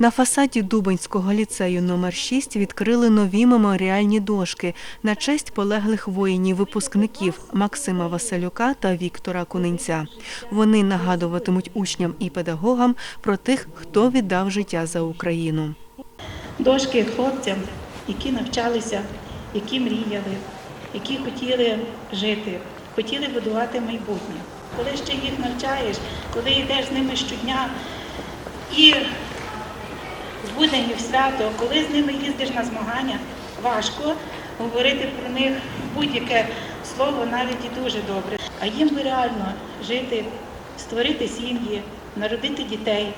На фасаді Дубинського ліцею номер 6 відкрили нові меморіальні дошки на честь полеглих воїнів-випускників Максима Василюка та Віктора Кунинця. Вони нагадуватимуть учням і педагогам про тих, хто віддав життя за Україну. дошки хлопцям, які навчалися, які мріяли, які хотіли жити, хотіли будувати майбутнє. Коли ще їх навчаєш, коли йдеш з ними щодня і в будень, свято, коли з ними їздиш на змагання, важко говорити про них будь-яке слово, навіть і дуже добре. А їм би реально жити, створити сім'ї, народити дітей,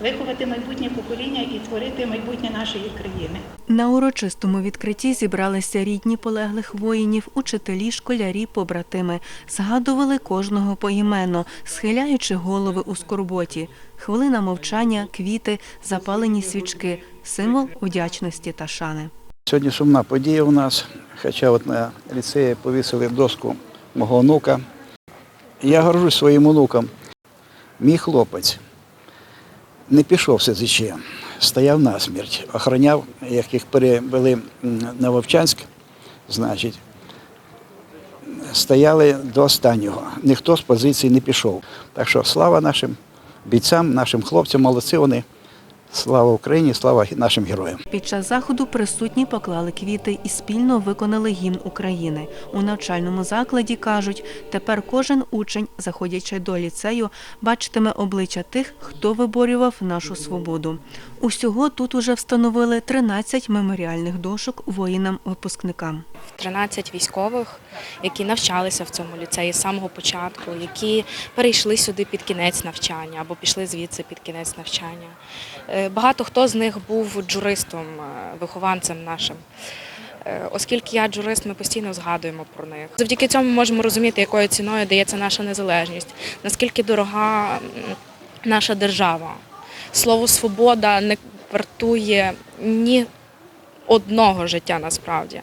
виховати майбутнє покоління і творити майбутнє нашої країни. На урочистому відкритті зібралися рідні полеглих воїнів, учителі, школярі, побратими. Згадували кожного поіменно, схиляючи голови у скорботі. Хвилина мовчання, квіти, запалені свічки символ вдячності та шани. Сьогодні сумна подія у нас, хоча от на ліцеї повісили доску мого онука. Я горжусь своїм онуком. Мій хлопець не пішов СЗЧ, стояв насмерть, охороняв, як їх перевели на Вовчанськ, значить, стояли до останнього. Ніхто з позиції не пішов. Так що слава нашим бійцям, нашим хлопцям, молодці вони. Слава Україні, слава нашим героям. Під час заходу присутні поклали квіти і спільно виконали гімн України. У навчальному закладі кажуть, тепер кожен учень, заходячи до ліцею, бачитиме обличчя тих, хто виборював нашу свободу. Усього тут уже встановили 13 меморіальних дошок воїнам-випускникам. 13 військових, які навчалися в цьому ліцеї з самого початку, які перейшли сюди під кінець навчання або пішли звідси під кінець навчання. Багато хто з них був джуристом, е, вихованцем нашим. Е, Оскільки я джурист, ми постійно згадуємо про них. Завдяки цьому ми можемо розуміти, якою ціною дається наша незалежність, наскільки дорога наша держава. Слово свобода не вартує ні одного життя насправді.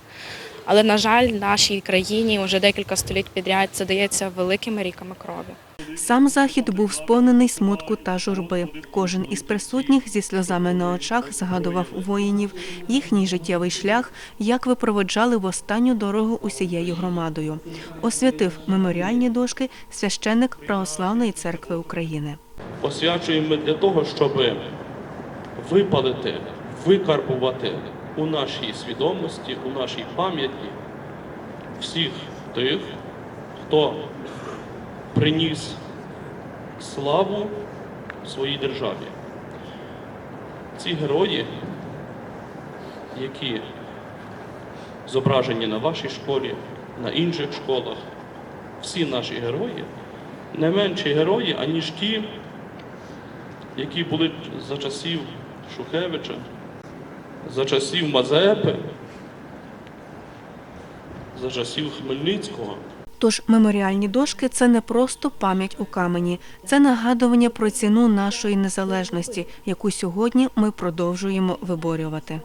Але, на жаль, нашій країні вже декілька століть підряд це дається великими ріками крові. Сам захід був сповнений смутку та журби. Кожен із присутніх зі сльозами на очах згадував воїнів, їхній життєвий шлях, як випроводжали в останню дорогу усією громадою. Освятив меморіальні дошки священник Православної церкви України. освячуємо ми для того, щоб випалити, викарбувати у нашій свідомості, у нашій пам'яті всіх тих, хто приніс славу своїй державі. Ці герої, які зображені на вашій школі, на інших школах, всі наші герої не менші герої, аніж ті, які були за часів Шухевича, за часів Мазепи, за часів Хмельницького. Тож меморіальні дошки це не просто пам'ять у камені, це нагадування про ціну нашої незалежності, яку сьогодні ми продовжуємо виборювати.